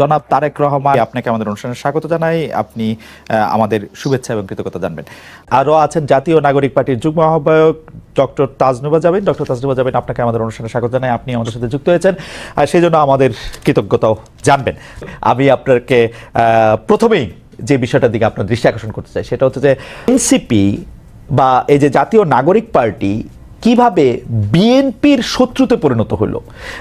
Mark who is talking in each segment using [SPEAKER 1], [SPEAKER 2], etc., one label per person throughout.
[SPEAKER 1] জনাব তারেক রহমান, আপনাকে আমাদের অনুষ্ঠানে স্বাগত জানাই। আপনি আমাদের শুভেচ্ছা এবং কৃতজ্ঞতা জানবেন। আরও আছেন জাতীয় নাগরিক পার্টির যুগ্ম আহ্বায়ক ডক্টর তাজনুবা যাবেন ডক্টর তাজনুবা যাবেন আপনাকে আমাদের অনুষ্ঠানে স্বাগত জানাই। আপনি আমাদের সাথে যুক্ত হয়েছেন, আর সেই জন্য আমাদের কৃতজ্ঞতাও জানবেন। আমি আপনাকে প্রথমেই যে বিষয়টার দিকে আপনার দৃষ্টি আকর্ষণ করতে চাই, সেটা হচ্ছে যে এনসিপি বা এই যে জাতীয় নাগরিক পার্টি কীভাবে বিএনপির শত্রুতে পরিণত হলো?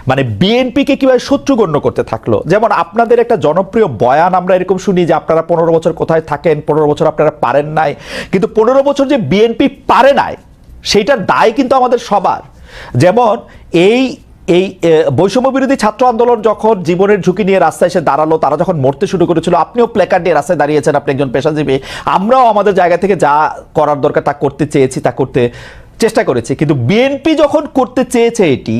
[SPEAKER 1] মানে বিএনপিকে কীভাবে শত্রু গণ্য করতে থাকল? যেমন আপনাদের একটা জনপ্রিয় বয়ান আমরা এরকম শুনি যে আপনারা পনেরো বছর কোথায় থাকেন, পনেরো বছর আপনারা পারেন নাই। কিন্তু পনেরো বছর যে বিএনপি পারে নাই সেইটার দায় কিন্তু আমাদের সবার। যেমন এই এই বৈষম্য বিরোধী ছাত্র আন্দোলন যখন জীবনের ঝুঁকি নিয়ে রাস্তায় এসে দাঁড়াল, তারা যখন মরতে শুরু করেছিল, আপনিও প্ল্যাকার্ড নিয়ে রাস্তায় দাঁড়িয়েছেন, আপনি একজন পেশাজীবী। আমরাও আমাদের জায়গা থেকে যা করার দরকার তা করতে চেয়েছি, তা করতে চেষ্টা করেছে, কিন্তু বিএনপি যখন করতে চেয়েছে এটি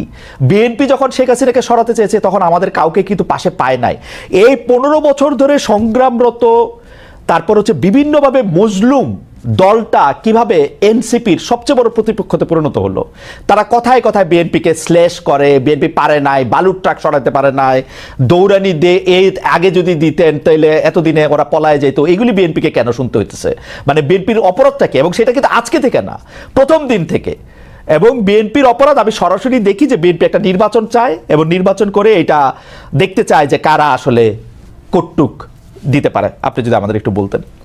[SPEAKER 1] বিএনপি যখন শেখ হাসিনাকে সরাতে চেয়েছে, তখন আমাদের কাউকে কিন্তু পাশে পায় নাই। এই পনেরো বছর ধরে সংগ্রামরত, তারপর হচ্ছে বিভিন্নভাবে মজলুম দলটা কীভাবে এনসিপির সবচেয়ে বড় প্রতিপক্ষতে পরিণত হলো? তারা কথায় কথায় বিএনপিকে স্ল্যাশ করে, বিএনপি পারে নাই, বালুর ট্রাক সরাতে পারে নাই, দৌড়ানি দে এই আগে যদি দিতেন, তাইলে এতদিনে ওরা পলায় যেত এগুলি বিএনপিকে কেন শুনতে হইতেছে? মানে বিএনপির অপরাধটা কি? এবং সেটা কিন্তু আজকে থেকে না, প্রথম দিন থেকে। এবং বিএনপির অপরাধ, আমি সরাসরি দেখি যে বিএনপি একটা নির্বাচন চায় এবং নির্বাচন করে এটা দেখতে চায় যে কারা আসলে কটুক দিতে পারে। আপনি যদি আমাদের একটু বলতেন।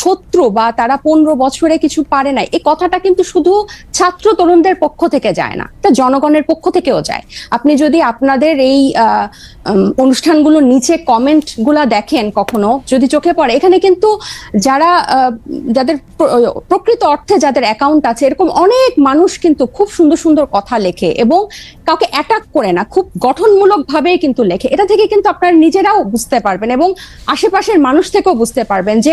[SPEAKER 2] শত্রু বা তারা পনেরো বছরে কিছু পারে নাই। এই কথাটা কিন্তু শুধু ছাত্র তরুণদের পক্ষ থেকে যায় না তা জনগণের পক্ষ থেকেও যায়। আপনি যদি আপনাদের এই অনুষ্ঠানগুলোর নিচে কমেন্টগুলা দেখেন কখনো, যদি চোখে পড়ে, এখানে কিন্তু যারা যাদের প্রকৃত অর্থে যাদের অ্যাকাউন্ট আছে, এরকম অনেক মানুষ কিন্তু খুব সুন্দর সুন্দর কথা লেখে এবং কাউকে অ্যাটাক করে না, খুব গঠনমূলক ভাবে কিন্তু লেখে। এটা থেকে কিন্তু আপনারা নিজেরাও বুঝতে পারবেন এবং আশেপাশের মানুষ থেকেও বুঝতে পারবেন যে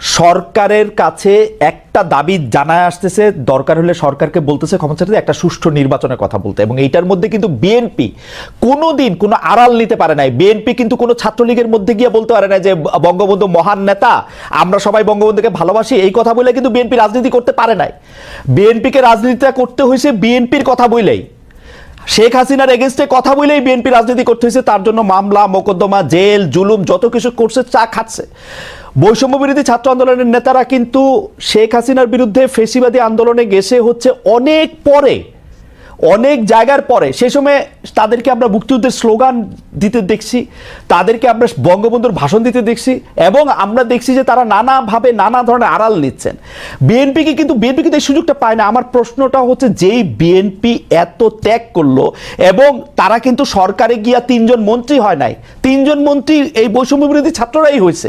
[SPEAKER 1] সরকারের কাছে একটা দাবি জানায় আসতেছে, দরকার হলে সরকারকে বলতেছে ক্ষমতা চাইতে একটা সুষ্ঠু নির্বাচনের কথা বলতে। এবং এইটার মধ্যে কিন্তু বিএনপি কোনোদিন কোনো আড়াল নিতে পারে নাই। বিএনপি কিন্তু কোনো ছাত্রলীগের মধ্যে গিয়ে বলতে পারে না যে, বঙ্গবন্ধু মহান নেতা, আমরা সবাই বঙ্গবন্ধুকে ভালোবাসি, এই কথা বলে কিন্তু বিএনপি রাজনীতি করতে পারে নাই। বিএনপিকে রাজনীতিটা করতে হয়েছে বিএনপির কথা বলেই শেখ হাসিনার এগেনস্টে কথা বলেই বিএনপি রাজনীতি করতে হয়েছে। তার জন্য মামলা, মোকদ্দমা, জেল, জুলুম যত কিছু করছে চা খাচ্ছে। বৈষম্য বিরোধী ছাত্র আন্দোলনের নেতারা কিন্তু শেখ হাসিনার বিরুদ্ধে ফেসিবাদী আন্দোলনে গেছে হচ্ছে অনেক পরে। অনেক জায়গার পরে সেই সময় তাদেরকে আমরা মুক্তিযুদ্ধের স্লোগান দিতে দেখছি, তাদেরকে আমরা বঙ্গবন্ধুর ভাষণ দিতে দেখছি এবং আমরা দেখছি যে তারা নানাভাবে নানা ধরনের আড়াল নিচ্ছেন। বিএনপিকে কিন্তু, বিএনপি কিন্তু এই সুযোগটা পায় না। আমার প্রশ্নটা হচ্ছে, যেই বিএনপি এত ত্যাগ করল এবং তারা কিন্তু সরকারে গিয়া তিনজন মন্ত্রী হয় নাই, তিনজন মন্ত্রী এই বৈষম্য বিরোধী ছাত্ররাই হয়েছে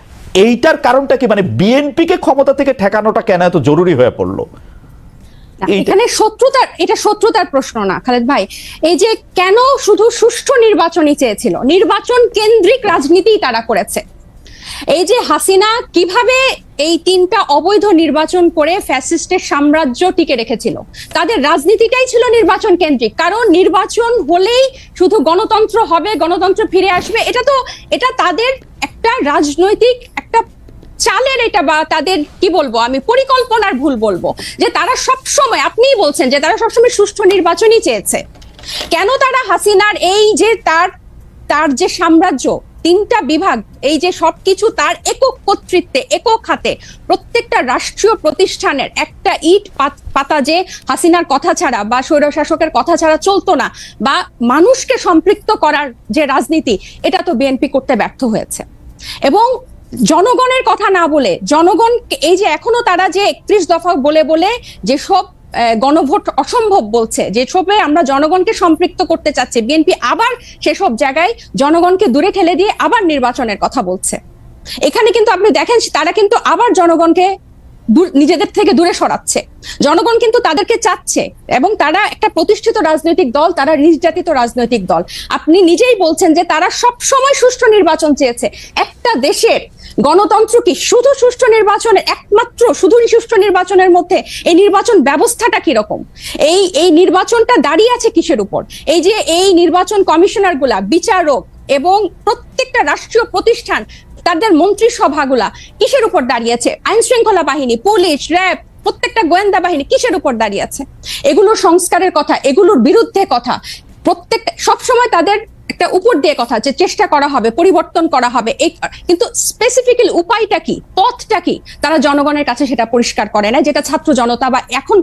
[SPEAKER 1] এইটার কারণটা কি? মানে বিএনপিকে ক্ষমতা থেকে ঠেকানোটা কেন এত জরুরি হয়ে পড়ল?
[SPEAKER 2] এখানে শত্রুতার এটা শত্রুতার প্রশ্ন না খালেদ ভাই। এই যে কেন শুধু সুষ্ঠু নির্বাচনই চেয়েছিল? নির্বাচন কেন্দ্রিক রাজনীতি তারা করেছে। এই যে হাসিনা কীভাবে এই তিনটা অবৈধ নির্বাচন করে ফ্যাসিস্টের সাম্রাজ্য টিকে রেখেছিল? তাদের রাজনীতিটাই ছিল নির্বাচন কেন্দ্রিক। কারণ নির্বাচন হলেই শুধু গণতন্ত্র হবে গণতন্ত্র ফিরে আসবে। এটা তো এটা তাদের একটা রাজনৈতিক চালের এটা বা তাদের কি বলব, আমি পরিকল্পনার ভুল বলব, যে তারা সব সময় আপনিই বলছেন যে তারা সবসময় সুষ্ঠু নির্বাচনই চেয়েছে। কেন তারা হাসিনার এই যে তার তার যে সাম্রাজ্য, তিনটা বিভাগ, এই যে সবকিছু তার একক কর্তৃত্বে, একক হাতে, প্রত্যেকটা রাষ্ট্রীয় প্রতিষ্ঠানের একটা ইট পাতা যে হাসিনার কথা ছাড়া বা স্বৈরশাসকের কথা ছাড়া চলতো না, বা মানুষকে সম্পৃক্ত করার যে রাজনীতি, এটা তো বিএনপি করতে ব্যর্থ হয়েছে। এবং জনগণের কথা না বলে, জনগণ এই যে এখনও তারা যে একত্রিশ দফা বলে বলে যেসব সব গণভোট অসম্ভব বলছে যে সবে আমরা জনগণকে সম্পৃক্ত করতে চাচ্ছি, বিএনপি আবার সেসব জায়গায় জনগণকে দূরে ঠেলে দিয়ে আবার নির্বাচনের কথা বলছে। এখানে কিন্তু আপনি দেখেন, তারা কিন্তু আবার জনগণকে নিজেদের থেকে দূরে সরাচ্ছে। জনগণ কিন্তু তাদেরকে চাচ্ছে এবং তারা একটা প্রতিষ্ঠিত রাজনৈতিক দল, তারা নির্যাতিত রাজনৈতিক দল। আপনি নিজেই বলছেন যে তারা সব সময় সুষ্ঠু নির্বাচন চেয়েছে। একটা দেশের গণতন্ত্র কি শুধু সুষ্ঠু নির্বাচনের একমাত্র শুধু সুষ্ঠু নির্বাচনের মধ্যে এই নির্বাচন ব্যবস্থাটা কীরকম? এই এই নির্বাচনটা দাঁড়িয়ে আছে কিসের উপর? এই যে এই নির্বাচন কমিশনারগুলা বিচারক এবং প্রত্যেকটা রাষ্ট্রীয় প্রতিষ্ঠান তাদের মন্ত্রিসভাগুলা কিসের উপর দাঁড়িয়েছে? আইন শৃঙ্খলা বাহিনী, পুলিশ, র্যাব, প্রত্যেকটা গোয়েন্দা বাহিনী কিসের উপর দাঁড়িয়ে আছে এগুলোর সংস্কারের কথা, এগুলোর বিরুদ্ধে কথা। প্রত্যেকটা সবসময় তাদের একটা উপর দিয়ে কথা যে চেষ্টা করা হবে, পরিবর্তন করা হবে কিন্তু স্পেসিফিক্যালি উপায়টা কি, পথটা কি? তারা জনগণের কাছে সেটা পরিষ্কার করে না যেটা ছাত্র জনতা বা এখন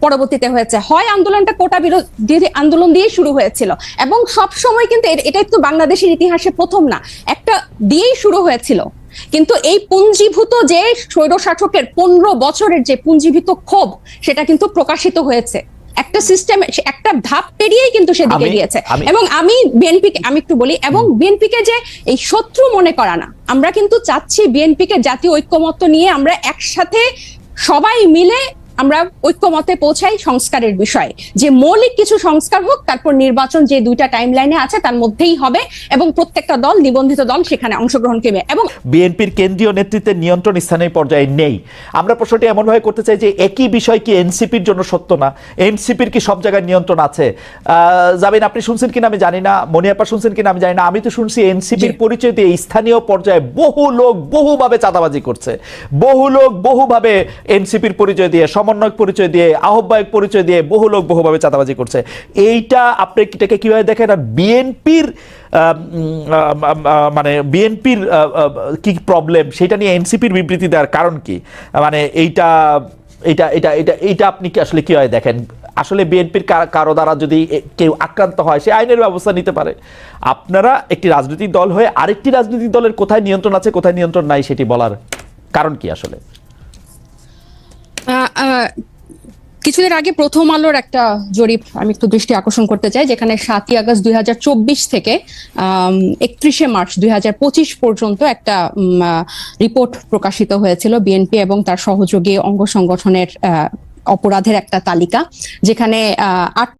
[SPEAKER 2] পরবর্তীতে হয়েছে। হয় আন্দোলনটা কোটা বিরোধী আন্দোলন দিয়ে শুরু হয়েছিল। এবং সব সময় কিন্তু এ- এটাই তো বাংলাদেশের ইতিহাসে প্রথম না। একটা দিয়েই শুরু হয়েছিল। কিন্তু এই পুঞ্জীভূত যে স্বৈরশাসকের পনেরো বছরের যে পুঞ্জীভূত ক্ষোভ সেটা কিন্তু প্রকাশিত হয়েছে। একটা সিস্টেম একটা ধাপ পেরিয়েই কিন্তু সেদিকে
[SPEAKER 1] আমি-
[SPEAKER 2] গিয়েছে। এবং আমি বিএনপি আমি একটু বলি এবং বিএনপি কে যে এই শত্রু মনে করা না আমরা কিন্তু চাচ্ছি বিএনপি কে জাতীয় ঐক্যমত্য নিয়ে আমরা একসাথে সবাই মিলে আমরা ঐক্যমতে পৌঁছাই সংস্কারের বিষয়ে। যে মৌলিক কিছু সংস্কার হোক তারপর নির্বাচন যে দুইটা টাইম লাইনে আছে তার মধ্যেই হবে এবং প্রত্যেকটা দল নিবন্ধিত দল সেখানে অংশগ্রহণ করবে এবং
[SPEAKER 1] বিএনপির কেন্দ্রীয় নেতৃত্বের নিয়ন্ত্রণ স্থানীয় পর্যায়ে নেই। আমরা প্রশ্নটি এমনভাবে করতে চাই যে একই বিষয় কি এনসিপির জন্য সত্য না? এনসিপির কি সব জায়গায় নিয়ন্ত্রণ আছে? আহ, জামিন আপনি শুনছেন কিনা আমি জানি না। মনিয়াপা শুনছেন কিনা আমি জানি না। আমি তো শুনছি এনসিপির পরিচয় দিয়ে স্থানীয় পর্যায়ে বহু লোক বহুভাবে চাঁদাবাজি করছে। বহু লোক বহুভাবে এনসিপির পরিচয় দিয়ে সমন্বয়ক পরিচয় দিয়ে, আহ্বায়ক পরিচয় দিয়ে বহু লোক বহুভাবে চাঁদাবাজি করছে। এইটা আপনি এটাকে কীভাবে দেখেন? আর বিএনপির মানে বিএনপির কি প্রবলেম সেটা নিয়ে এনসিপির বিবৃতি দেওয়ার কারণ কি? মানে এইটা এটা এটা এটা এইটা আপনি কি আসলে কীভাবে দেখেন? আসলে বিএনপির কারও দ্বারা যদি কেউ আক্রান্ত হয়, সে আইনের ব্যবস্থা নিতে পারে। আপনারা একটি রাজনৈতিক দল হয়ে আরেকটি রাজনৈতিক দলের কোথায় নিয়ন্ত্রণ আছে, কোথায় নিয়ন্ত্রণ নাই, সেটি বলার কারণ কি আসলে?
[SPEAKER 2] কিছুদিন আগে প্রথম আলোর একটা জরিপ আমি একটু দৃষ্টি আকর্ষণ করতে চাই, যেখানে সাতই আগস্ট দুই হাজার চব্বিশ থেকে একত্রিশে মার্চ দুই হাজার পঁচিশ পর্যন্ত একটা রিপোর্ট প্রকাশিত হয়েছিল বিএনপি এবং তার সহযোগী অঙ্গ সংগঠনের অপরাধের একটা তালিকা, যেখানে আট